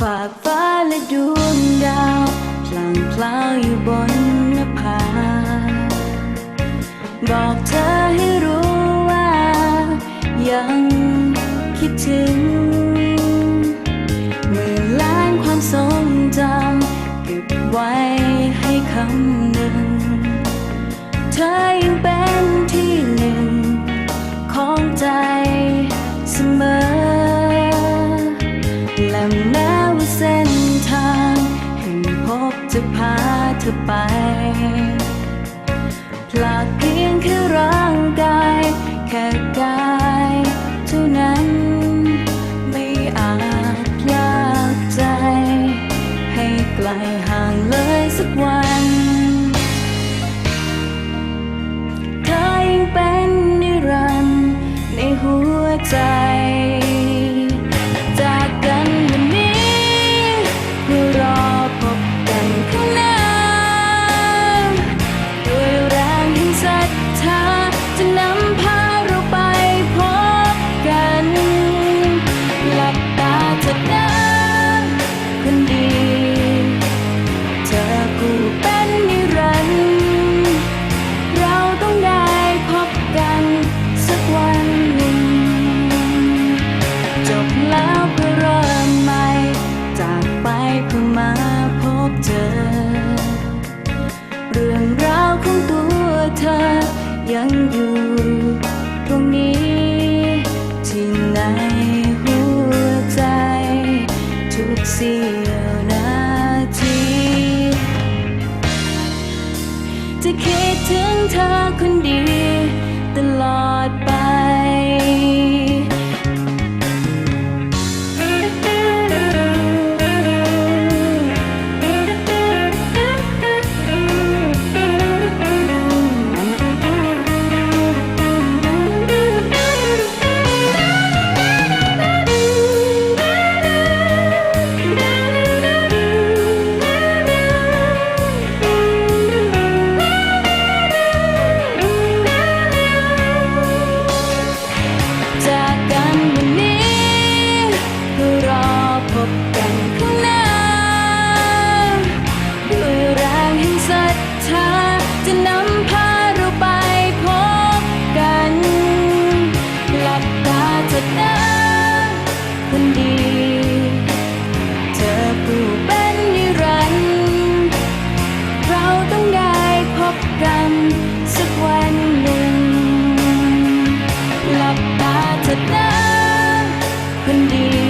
ฝาฟ้าและดวงดาวพลางพลาวอยู่บนนภาบอกเธอให้รู้ว่า ยังคิดถึง จะพาเธอไปผลักเพียงแค่ร่างกาย แค่กายเท่านั้น ไม่อาจลากใจ ให้ไกลห่างเลยสักวันเธอยังเป็นนิรันดร์ในหัวใจ เจอ เรื่องราวของตัวเธอยังอยู่ตรงนี้ที่ในหัวใจทุกสิ่ง couldn't.